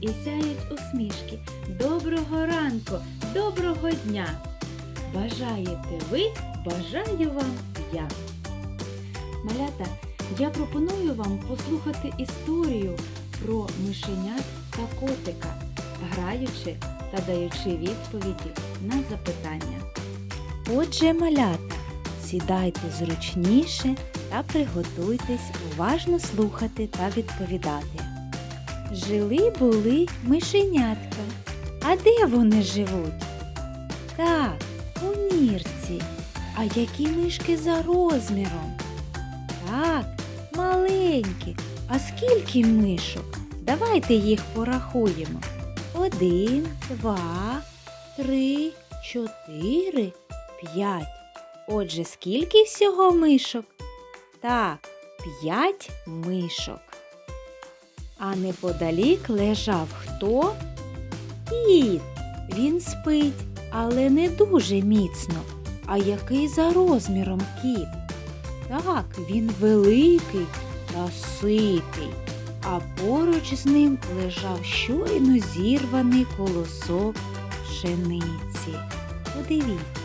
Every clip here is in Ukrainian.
і сяють усмішки. Доброго ранку, доброго дня! Бажаєте ви, бажаю вам я. Малята, я пропоную вам послухати історію про мишенят та котика, граючи та даючи відповіді на запитання. Отже, малята, сідайте зручніше та приготуйтесь уважно слухати та відповідати. Жили були мишенятка. А де вони живуть? Так, у нірці. А які мишки за розміром? Так, маленькі. А скільки мишок? Давайте їх порахуємо. Один, два, три, чотири, п'ять. Отже, скільки всього мишок? Так, п'ять мишок. А неподалік лежав хто? Кіт. Він спить, але не дуже міцно. А який за розміром кіт? Так, він великий та ситий, а поруч з ним лежав щойно зірваний колосок пшениці. Подивіться.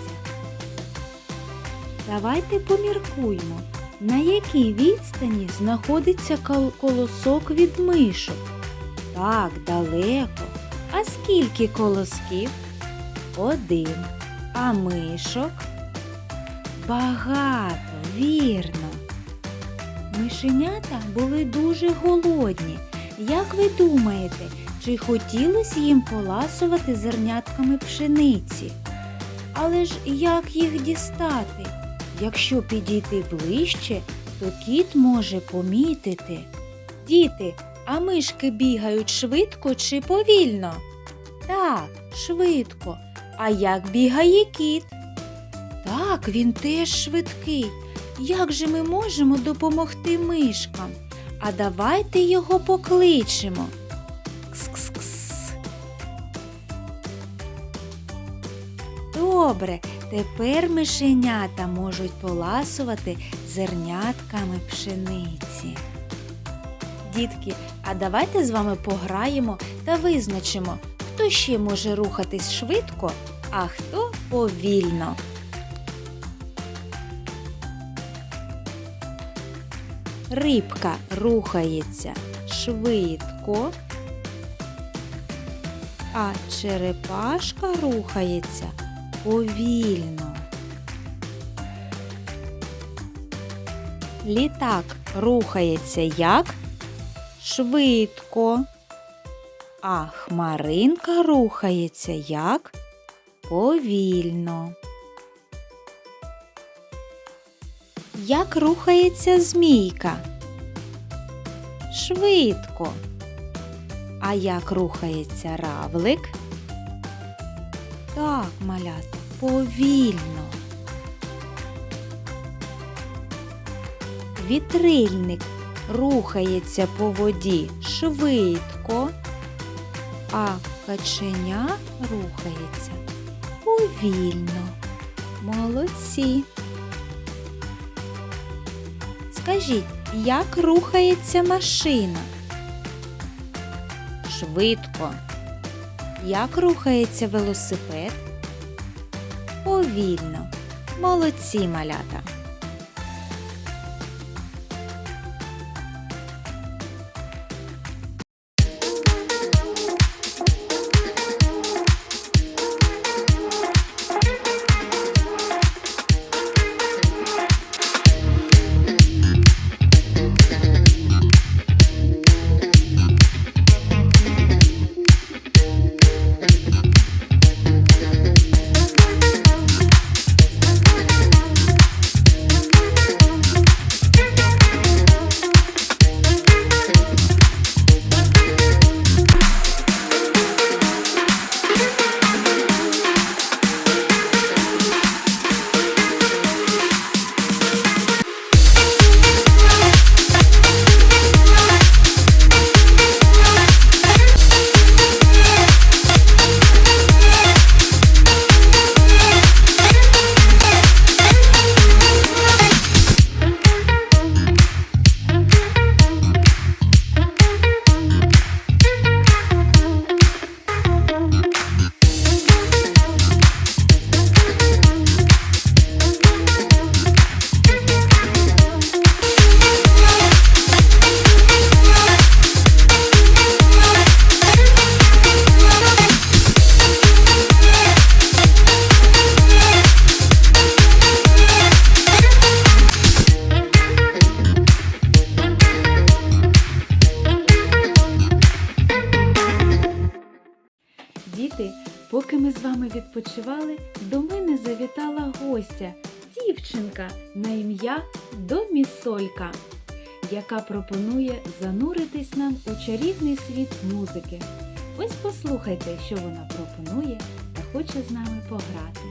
Давайте поміркуємо, на якій відстані знаходиться колосок від мишок. Так, далеко. А скільки колосків? Один. А мишок? Багато, вірно. Мишенята були дуже голодні. Як ви думаєте, чи хотілося їм поласувати зернятками пшениці? Але ж як їх дістати? Якщо підійти ближче, то кіт може помітити. Діти, а мишки бігають швидко чи повільно? Так, швидко. А як бігає кіт? Так, він теж швидкий. Як же ми можемо допомогти мишкам? А давайте його покличемо. Кс-кс-кс. Добре, тепер мишенята можуть поласувати зернятками пшениці. Дітки, а давайте з вами пограємо та визначимо, хто ще може рухатись швидко, а хто повільно. Рибка рухається швидко, а черепашка рухається повільно. Літак рухається як швидко, а хмаринка рухається як повільно. Як рухається змійка? Швидко. А як рухається равлик? Так, малята, повільно. Вітрильник рухається по воді швидко, а каченя рухається повільно. Молодці. Скажіть, як рухається машина? Швидко. Як рухається велосипед? Повільно. Молодці малята. Ми відпочивали, до мене завітала гостя, дівчинка на ім'я Домісолька, яка пропонує зануритись нам у чарівний світ музики. Ось послухайте, що вона пропонує та хоче з нами пограти.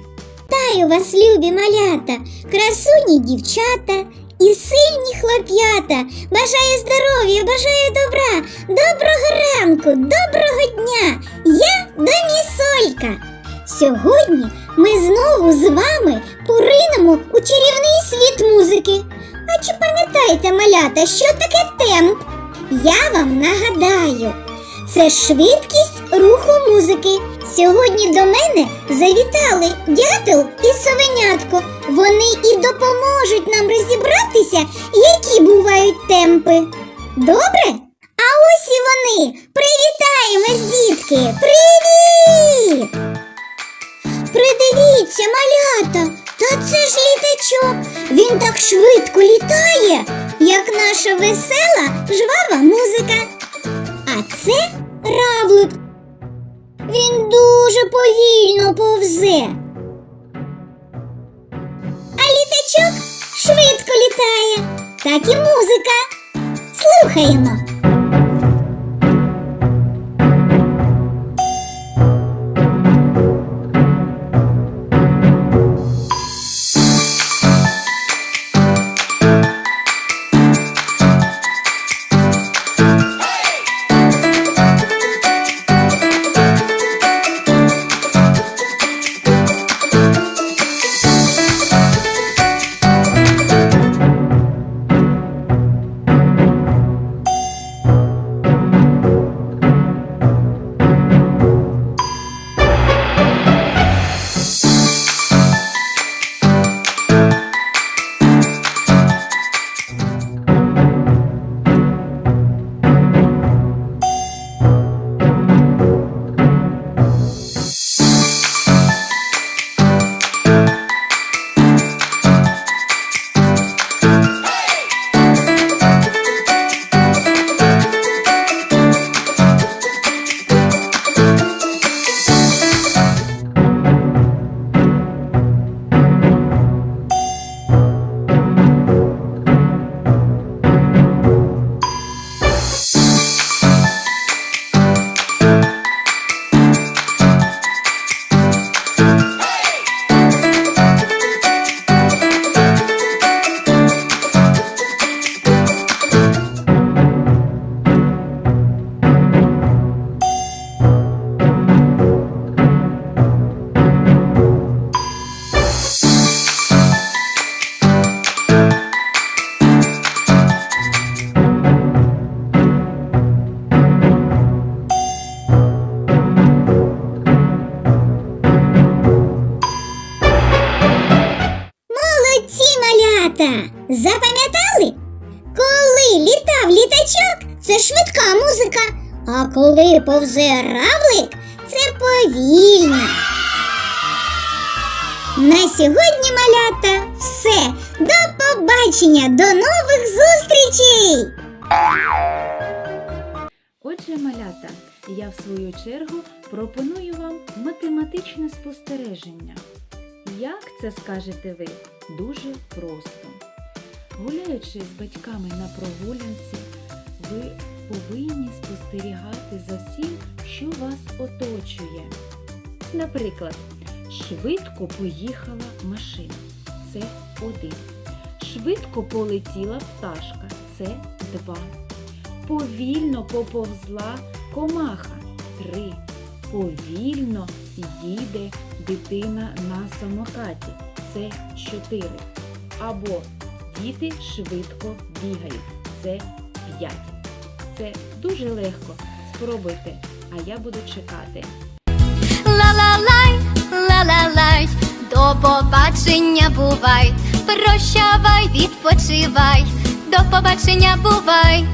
Вітаю вас, любі малята, красуні дівчата і сильні хлоп'ята. Бажаю здоров'я, бажаю добра, доброго ранку, доброго дня. Я Домісолька. Сьогодні ми знову з вами поринемо у чарівний світ музики. А чи пам'ятаєте, малята, що таке темп? Я вам нагадаю. Це швидкість руху музики. Сьогодні до мене завітали дятел і совенятко. Вони і допоможуть нам розібратися, які бувають темпи. Добре? А ось і вони. Привітаємось, дітки! Малята! Та це ж літачок. Він так швидко літає, як наша весела жвава музика. А це равлик. Він дуже повільно повзе. А літачок швидко літає, так і музика. Слухаємо. Запам'ятали? Коли літав літачок, це швидка музика, а коли повзе равлик, це повільна. На сьогодні, малята, все. До побачення, до нових зустрічей! Отже, малята, я в свою чергу пропоную вам математичне спостереження. Як це скажете ви? Дуже просто. Гуляючи з батьками на прогулянці, ви повинні спостерігати за всім, що вас оточує. Наприклад, швидко поїхала машина. Це один. Швидко полетіла пташка. Це два. Повільно поповзла комаха. Три. Повільно їде дитина на самокаті. Це чотири. Або діти швидко бігають. Це п'ять. Це дуже легко. Спробуйте, а я буду чекати. Ла-ла-лай, ла-ла-лай, до побачення бувай, прощавай, відпочивай, до побачення бувай.